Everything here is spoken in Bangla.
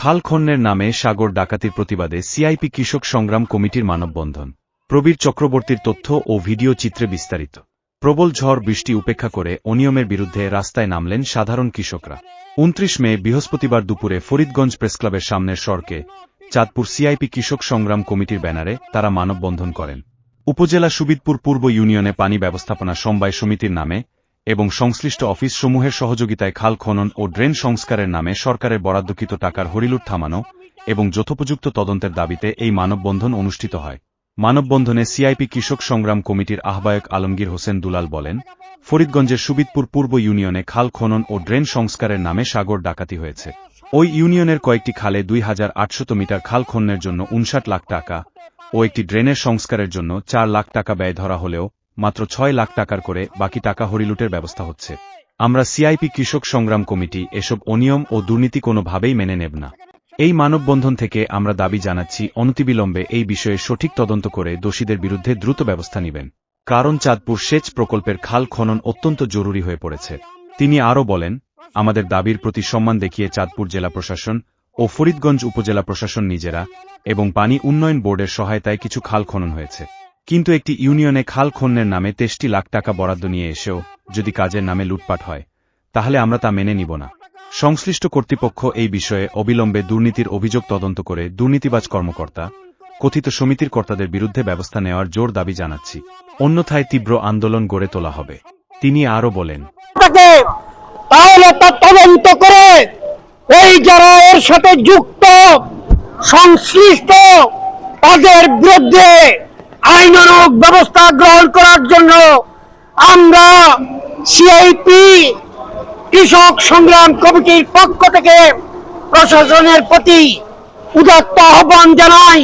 খাল খন্নের নামে সাগর ডাকাতির প্রতিবাদে সিআইপি কৃষক সংগ্রাম কমিটির মানববন্ধন। প্রবীর চক্রবর্তীর তথ্য ও ভিডিও চিত্রে বিস্তারিত। প্রবল ঝড় বৃষ্টি উপেক্ষা করে অনিয়মের বিরুদ্ধে রাস্তায় নামলেন সাধারণ কৃষকরা। উনত্রিশ মে বৃহস্পতিবার দুপুরে ফরিদগঞ্জ প্রেসক্লাবের সামনের সড়কে চাঁদপুর সিআইপি কৃষক সংগ্রাম কমিটির ব্যানারে তারা মানববন্ধন করেন। উপজেলা সুবিদপুর পূর্ব ইউনিয়নে পানি ব্যবস্থাপনা সমবায় সমিতির নামে এবং সংশ্লিষ্ট অফিসসমূহের সহযোগিতায় খাল খনন ও ড্রেন সংস্কারের নামে সরকারের বরাদ্দকৃত টাকার হরিলুট থামানো এবং যথোপযুক্ত তদন্তের দাবিতে এই মানববন্ধন অনুষ্ঠিত হয়। মানববন্ধনে সিআইপি কৃষক সংগ্রাম কমিটির আহ্বায়ক আলমগীর হোসেন দুলাল বলেন, ফরিদগঞ্জের সুবিদপুর পূর্ব ইউনিয়নে খাল খনন ও ড্রেন সংস্কারের নামে সাগর ডাকাতি হয়েছে। ওই ইউনিয়নের কয়েকটি খালে দুই হাজার আটশত মিটার খাল খননের জন্য উনষাট লাখ টাকা ও একটি ড্রেনের সংস্কারের জন্য চার লাখ টাকা ব্যয় ধরা হলেও মাত্র ছয় লাখ টাকার করে বাকি টাকা হরিলুটের ব্যবস্থা হচ্ছে। আমরা সিআইপি কৃষক সংগ্রাম কমিটি এসব অনিয়ম ও দুর্নীতি কোনোভাবেই মেনে নেব না। এই মানববন্ধন থেকে আমরা দাবি জানাচ্ছি, অনতিবিলম্বে এই বিষয়ে সঠিক তদন্ত করে দোষীদের বিরুদ্ধে দ্রুত ব্যবস্থা নেবেন। কারণ চাঁদপুর সেচ প্রকল্পের খাল খনন অত্যন্ত জরুরি হয়ে পড়েছে। তিনি আরও বলেন, আমাদের দাবির প্রতি সম্মান দেখিয়ে চাঁদপুর জেলা প্রশাসন ও ফরিদগঞ্জ উপজেলা প্রশাসন নিজেরা এবং পানি উন্নয়ন বোর্ডের সহায়তায় কিছু খাল খনন হয়েছে। কিন্তু একটি ইউনিয়নে খাল খননের নামে তেষ্টি লাখ টাকা বরাদ্দ নিয়ে এসেও যদি কাজের নামে লুটপাট হয়, তাহলে আমরা তা মেনে নিব না। সংশ্লিষ্ট কর্তৃপক্ষ এই বিষয়ে অবিলম্বে দুর্নীতির অভিযোগ তদন্ত করে দুর্নীতিবাজ কর্মকর্তা, কথিত সমিতির কর্তাদের বিরুদ্ধে ব্যবস্থা নেওয়ার জোর দাবি জানাচ্ছি। অন্যথায় তীব্র আন্দোলন গড়ে তোলা হবে। তিনি আরও বলেন তাহলে তা তদন্ত করে এই যারা এর সাথে যুক্ত, সংশ্লিষ্ট তাদের বিরুদ্ধে আইনানুগ ব্যবস্থা গ্রহণ করার জন্য আমরা সিআইপি কৃষক সংগ্রাম কমিটির পক্ষ থেকে প্রশাসনের প্রতি উদাত্ত আহ্বান জানাই।